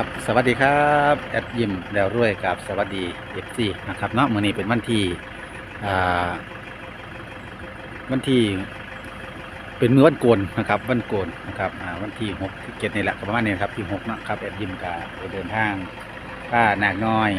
ครับสวัสดีครับแอดยิมแล้วรวยกับสวัสดีเอฟซีนะครับเนาะมื้อนี้เป็นวันที่อ่าวันที่เป็นมือวันโกนนะครับวันโกนนะครับอ่าวันที่หกเจ็ดนี่แหละประมาณนี้ครับที่หกนะครับแอดยิมก็ไปเดินทางป้านากน้อย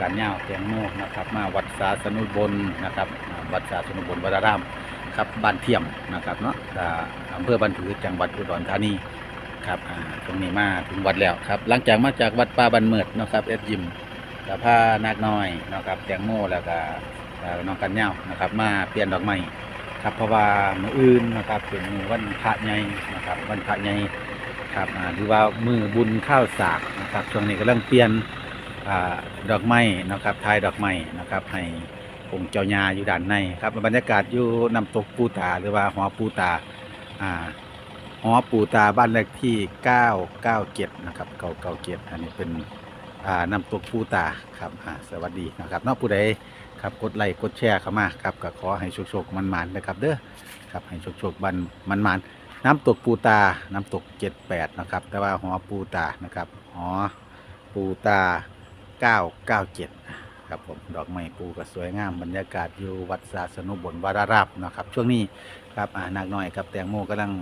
การย่าวแตงโมนะครับ มาวัดสาสนุบลนะครับ วัดสาสนุบลวรารามครับบ้านเทียมนะครับเนาะอำเภอบันผือจังหวัดอุดรธานี ครับอ่าตรงนี้มาถึงวัดแล้วครับ หลังจากมาจากวัดป่าบันเมิดนะครับเอ็ดยิมกับผ้านาคน้อยนะครับแตงโมแล้วก็น้องกันเหย้านะครับ มาเปลี่ยนดอกไม้ครับเพราะว่ามืออื่นนะครับเป็นมือวันพระใหญ่นะครับ วันพระใหญ่ครับหรือว่ามือบุญข้าวสากนะครับช่วงนี้กำลังเปลี่ยนดอกไม้นะครับทายดอกไม้นะครับให้องค์เจ้าญาอยู่ด้านในครับบรรยากาศอยู่น้ำตกปูตาหรือว่าหอปูตาอ่า หอปู่ตาบ้านเลขที่ 997 นะครับ997อันนี้เป็นอ่าน้ำตกปู่ตาครับอ่าสวัสดีนะครับนอกผู้ใดครับกดไลค์กดแชร์เข้ามาครับก็ขอให้โชคๆมันๆนะครับเด้อครับให้โชคๆบันมันๆน้ำตกปูตา น้ำตก 78 นะครับ แต่ว่าหอปูตานะครับหอปูตา 997 ครับผมดอกไม้ปูก็สวยงามบรรยากาศอยู่วัดสาสนุบลวรารามนะครับ ช่วงนี้ครับอ่านากน้อยครับแตงโมกำลัง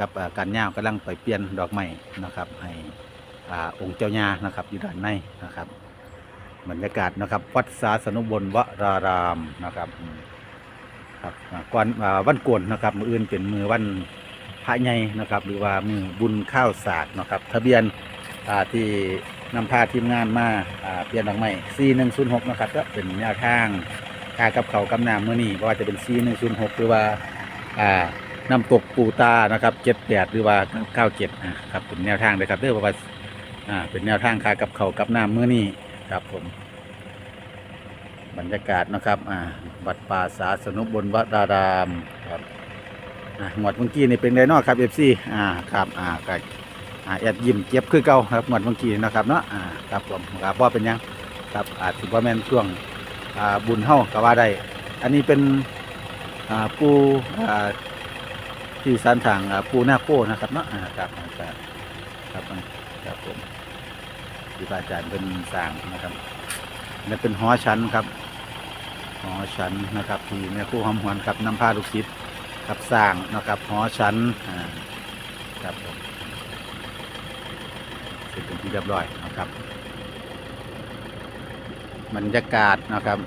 กับการย่าวกำลังไปเปลี่ยนดอกไม้นะครับ ให้อองค์เจ้ายานะครับอยู่ด้านในนะครับบรรยากาศนะครับวัดสาสนุบลวรารามนะครับครับก่อนวันกวนนะครับมืออื่นเป็นมือวันพระใหญ่นะครับ หรือว่ามือบุญข้าวสากนะครับ ทะเบียนที่นำพาทีมงานมาเปลี่ยนดอกไม้4106นะครับก็เป็นแนวทางค่ากับเขากำนำเมื่อนี้เพราะว่าจะเป็น4106หรือว่า น้ำตกปูตานะครับเจ็ดแปดหรือว่าเก้าเจ็ดครับเป็นแนวทางเลยครับเด้องว่าอ่าเป็นแนวทางคากับเขากับน้ำเมื่อนี้ครับผมบรรยากาศนะครับอ่าวัดป่าสาสนุบนวัดรารามครับอ่าหมวดเมื่อกี้นี่เป็นไดนอครับเอฟซีอ่าครับอ่าก็อ่าแอดยิ้มเก็บคือเก่าครับหมวดเมื่อกี้นะครับเนาะอ่าครับผมครับว่าเป็นยังครับอาจสิบ่แม่นช่วงอ่าบุญเฮาก็ว่าได้อันนี้เป็นอ่าปูอ่า ที่สันทางปูหน้าโคนะครับเนาะครับครับครับครับผมที่พระอาจารย์เป็นสร้างนะครับนี่เป็นหอชั้นครับหอชั้นนะครับที่แม่ครูหอมหวนครับนำพาลูกศิษย์ครับสร้างนะครับหอชั้นครับผมเสร็จเป็นที่เรียบร้อยนะครับบรรยากาศนะครับ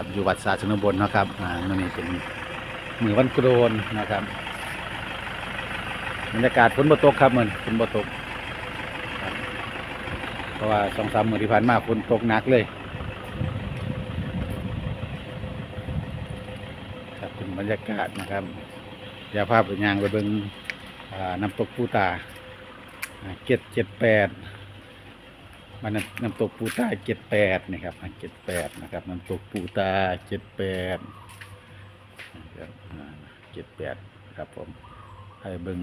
ครับอยู่วัดสาชนบนนะครับอ่คือนี้เป็นมือวันโกรนนะครับบรรยากาศฝนบ่ตกครับเหมือนฝนบ่ตกเพราะว่าสองสามมือที่ผ่านมาฝนตกหนักเลยครับเป็นบรรยากาศนะครับอย่าภาพเป็นยางไปเบิ่งอ่าน้ำตกปูตาเจ็ดเจ็ดแปด มันน้ำตกปูตาเจ็ดแปดนะครับเจ็ดแปดนะครับน้ำตกปูตาเจ็ดแปดเจ็ดแปดครับผมให้เบิง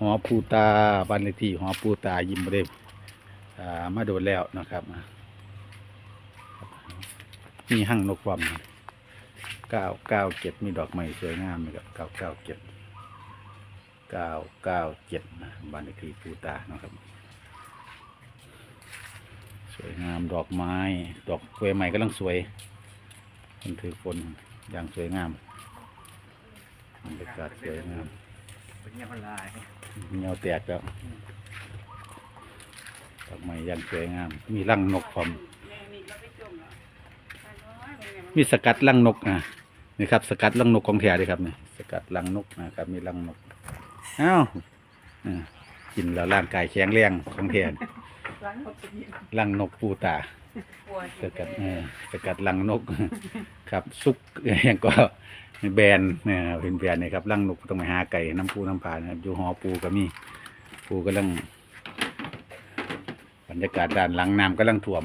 หอปูตาบ้านเลขที่หอปูตายิ้มเดอ่ามาโดนแล้วนะครับมีหั่งนกความเก้าเก้าเจ็ดมีดอกไม้สวยงามนะครับเก้าเก้าเจ็ดเก้าเก้าเจ็ดนะบ้านเลขที่ปูตานะครับ สวยงามดอกไม้ ดอกกล้วยใหม่กำลังสวยมันถือคนอย่างสวยงามบรรยากาศสวยงามเป็นยังไงเงาแตกแล้วดอกไม้อย่างสวยงาม มีรังนกพร้อมมีสกัดรังนกอะนี่ครับสกัดรังนกของแท้เลยครับนี่สกัดรังนกนะครับมีรังนกอ้าวอ่ากินแล้วร่างกายแข็งแรงของแท้ รังนกปูตาสกัดเออสกัดลังนก ครับซุกอย่างก็แบรนด์เนี่ยเป็นแบรนด์นี่ครับลังนกต้องไปหาไก่น้ำปูน้ำผานะครับอยู่หอปูก็มีปูกำลังบรรยากาศด้านหลังน้ำกำลังท่วม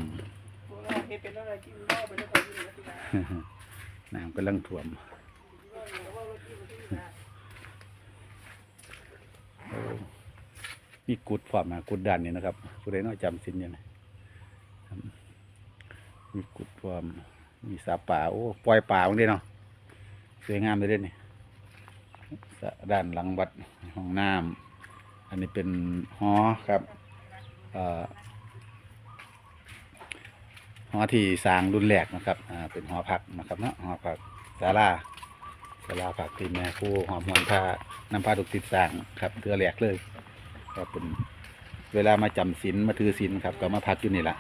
น้ำกำลังท่วมโอ้ มีกุดความมากุดด้านนี้นะครับผู้ใดน้อยจำสินอยู่นะมีกุดความมีสาป่าโอ้ปล่อยป่าตรงนี้เนาะสวยงามเลยเด้นี่ด้านหลังวัดห้องน้ำอันนี้เป็นหอครับอหอที่สร้างรุ่นแรกนะครับอ่าเป็นหอพักนะครับเนาะหอพักศาลาศาลาพักที่แม่คู่หอมหวนผ้าน้ำผ้าตุกติดสร้างครับเทือแรกเลย ครับเป็นเวลามาจำศีลมาถือศีลครับก็มาพักอยู่นี่ละ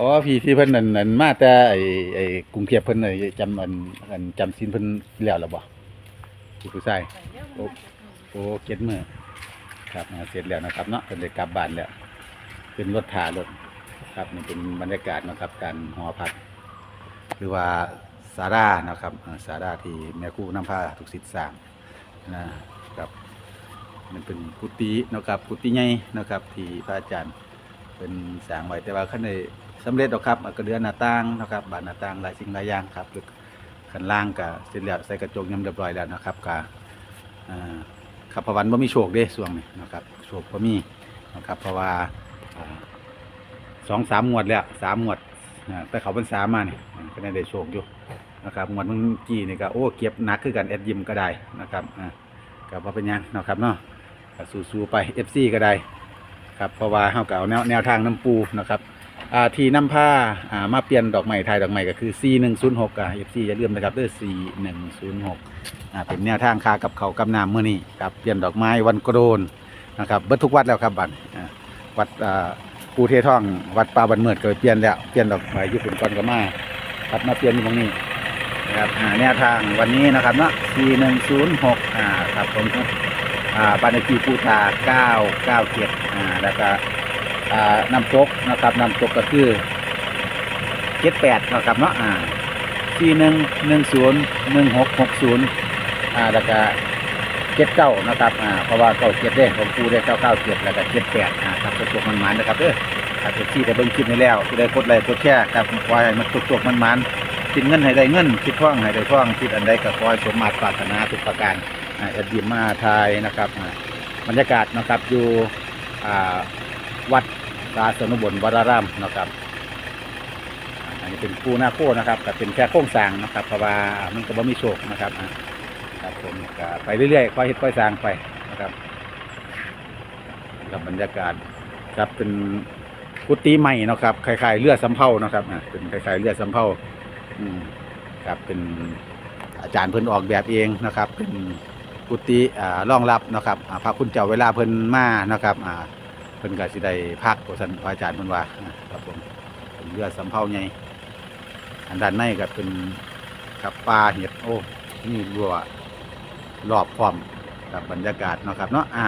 อ๋อพี่ที่เพิ่นนั่นนั่นมาแต่ไอ้ไอ้กรุงเทพเพิ่นไอ้จำอันอันจำศีลเพิ่นแล้วหรือบ่พี่ผู้ชายโอ้โอ้เก็ดมือครับเสร็จแล้วนะครับเนาะเป็นได้กลับบ้านแล้วเป็นรถถารถครับนี่เป็นบรรยากาศนะครับ การหอพักหรือว่าสารานะครับอ่าสาราที่แม่คู่น้ำผ้าทุกสิทธิ์สร้างนะครับ มันเป็นกุฏินะครับกุฏิใหญ่นะครับ ที่พระอาจารย์เป็นสร้างไว้แต่ว่าขั้นในสำเร็จหรอกครับกระเดือนหน้าต่างนะครับบานหน้าต่างหลายสิ่งหลายอย่างครับขั้นล่างก็เสร็จแล้วใส่กระจกยำเรียบร้อยแล้วนะครับกาอ่าครับพราะวันบ่มีโชคเด้ส่วงนี้นะครับโชคบ่มีนะครับเพราะว่าสองสามงวดแล้วสามงวดแต่เขาเป็นสามมาเนี่ยก็ได้ได้โชคอยู่นะครับงวดเมื่อกี้นี่ก็โอ้เก็บนักคือกันแอดยิมก็ได้นะครับอ่าก็บ่าเป็นยังนะครับเนาะ สู้ๆไป FC ก็ได้ครับเพราะว่าเฮาก็เอาแนวแนวทางน้ำปูนะครับอ่าที่นำผ้าอ่ามาเปลี่ยนดอกไม้ไทยดอกไม้ก็คือ 4106อะ FC อย่าลืมนะครับเด้อ4106อ่าเป็นแนวทางคากับเขากับน้ำเมื่อนี้กับเปลี่ยนดอกไม้วันโกรนนะครับเบิดทุกวัดแล้วครับบัดอ่าวัดอ่าปูเทท่องวัดป่าบันเมิดก็เปลี่ยนแล้วเปลี่ยนดอกไม้ญี่ปุ่นก่อนก็มาครับมาเปลี่ยนอยู่ตรงนี้นะครับอ่าแนวทางวันนี้นะครับเนาะ4106อ่าครับผมครับ บ้านเลขที่ปูตา997อ่าแล้วก็น้ำตกนะครับน้ำตกก็คือ78นะครับเนาะอ่าสี่หนึ่งหนึ่งศูนย์หนึ่งหกหกศูนย์อ่าแล้วก็เจ็ดเก้านะครับ อ่า เพราะว่าเก้าเจ็ดเด้ของครูได้เก้าเก้าเจ็ดแล้วก็เจ็ดแปดอ่าครับตัวมันมันนะครับเด้อาเป็นที่ได้เบิ่งคลิปนี้แล้วได้กดไลค์กดแชร์ครับคอยมันตัวตัวมันมันคิดเงินให้ได้เงินคิดท่องให้ได้ท่องคิดอันใดก็คอยสมมาตรปรารถนาทุกประการ แอดยิมมาทายนะครับบรรยากาศนะครับอยู่วัดศาสนุบลวรารามนะครับอันนี้เป็นปูหน้าโค้นะครับแต่เป็นแค่โค้งสางนะครับเพราะว่ามันก็บ่มีโชคนะครับครับผมไปเรื่อยๆค่อยเฮ็ดค่อยสางไปนะครับกับบรรยากาศครับเป็นกุฏิใหม่นะครับคล้ายๆเรือสำเภานะครับเป็นคล้ายๆเรือสำเภาครับเป็นอาจารย์เพิ่นออกแบบเองนะครับ เป็น กุฏิอ่ารองรับนะครับอ่าพระคุณเจ้าเวลาเพิ่นมานะครับอ่าเพิ่นก็สิได้พักว่าซั่นพระอาจารย์เพิ่นว่าอะครับผมเป็นเรือสำเภาไงอันด้านในก็เป็นกับปลาเห็ดโอ้นี่รัวรอบพร้อมกับบรรยากาศนะครับเนาะอะ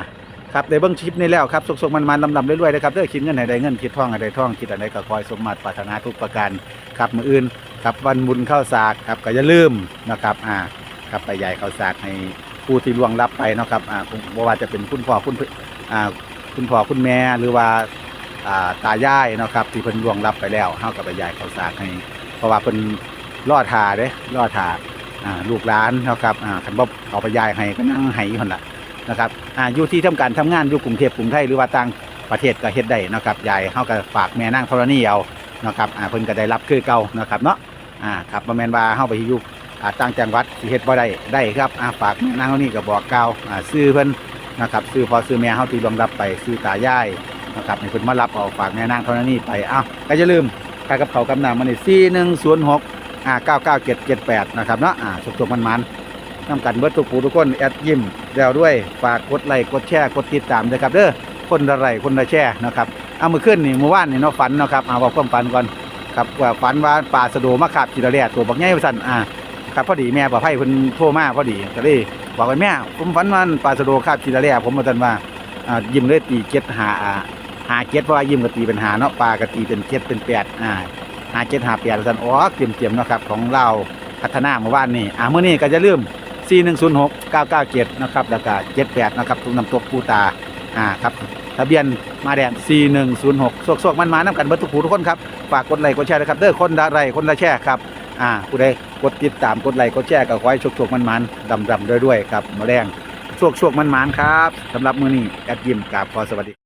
ครับได้เบิ้องชิปนี่แล้วครับสุกๆมันๆลำๆเรื่อยๆนะครับเด้อคิดเงินให้ได้เงินคิดท่องให้ได้ท่องคิดอะไรก็คอยสมมาตรปรารถนาทุกประการครับมืออื่นครับวันบุญเข้าสากครับก็อย่าลืมนะครับอ่าครับไปใหญ่เข้าสากให้ ผู้ที่ล่วงลับไปเนาะครับอ่าบ่ว่าจะเป็นคุณพ่อคุณอ่าคุณพ่อคุณแม่หรือว่าอ่าตายายเนาะครับที่เพิ่นล่วงลับไปแล้วเฮากับไปยายเขาสากให้เพราะว่าเพิ่นล่อทาเด้ล่อทาอ่าลูกหลานเนาะครับอ่าคันบ่เอาไปยายให้ก็นั่งให้อยู่หั่นล่ะนะครับอ่าอยู่ที่ทำการทำงานอยู่กรุงเทพกรุงไทยหรือว่าต่างประเทศก็เฮ็ดได้นะครับยายเฮาก็ฝากแม่นางธรณีเอานะครับอ่าเพิ่นก็ได้รับคือเก่านะครับเนาะอ่าครับบ่แม่นว่าเฮาไปอยู่ อาต่างจังหวัดสิเฮ็ดบ่ได้ได้ครับอาฝากแม่นางธรณีก็บอกกล่าวอ่าซื้อเพิ่นนะครับซื้อพอซื้อแม่เฮาที่ล่วงลับไปซื้อตายายนะครับให้คุณมารับเอาฝากแม่นางเท่านั้นนี่ไปอ้าวก็อย่าลืมค่ากับเขากำนำมันนี่สี่หนึ่งศูนหกอ่าเก้าเก้าเจ็ดเจ็ดแปดนะครับเนาะอ่าสุกๆมันๆนำกันเบิร์ทุกผู้ทุกคนแอดยิ้มแล้วด้วยฝากกดไลค์กดแชร์กดติดตามด้วยครับเด้อคนละไลค์คนละแชร์นะครับเอามือขึ้นนี่เมื่อวานนี่เนาะฝันเนาะครับเอาบอกความฝันก่อนครับว่าฝันว่าป่าสะโดมาขาบกีระเลียตัวบักใหญ่สั่นอ่า ครับพอดีแม่ป่าไผ่เพิ่นโทรมาพอดีก็เลยบอกว่าแม่ ผมฝันว่าป่าสะโดคาบกีระเลียผมมาตันว่าอ่ายิ้มเลยตีเจ็ดหาหาเจ็ดเพราะว่ายิ้มกตีเป็นหาเนาะปลากตีเป็นเจ็ดเป็นแปดอ่าหาเจ็ดหาแปดสันอ๋อเตรียมเตรียมๆเนาะครับของเราพัฒนาเมื่อวานนี่อ่าเมื่อนี้ก็จะลืม4 1 0 6 9 9 7นะครับแล้วก็78นะครับตุกนำตัวปูตาอ่าครับทะเบียนมาแดง4106สวกๆมันมาน้ำกันเบิดทุกผูทุกคนครับฝากกดไลค์กดแชร์นะครับเด้อคนละไลค์คนละแชร์ครับ อ่าผู้ใดกดติดตามกดไลค์กดแชร์ก็ขอให้โชคๆมันๆดำๆด้วยครับมาแรงชกชคๆมันครับสำหรับมือนี้แอดยิมกับขอสวัสดี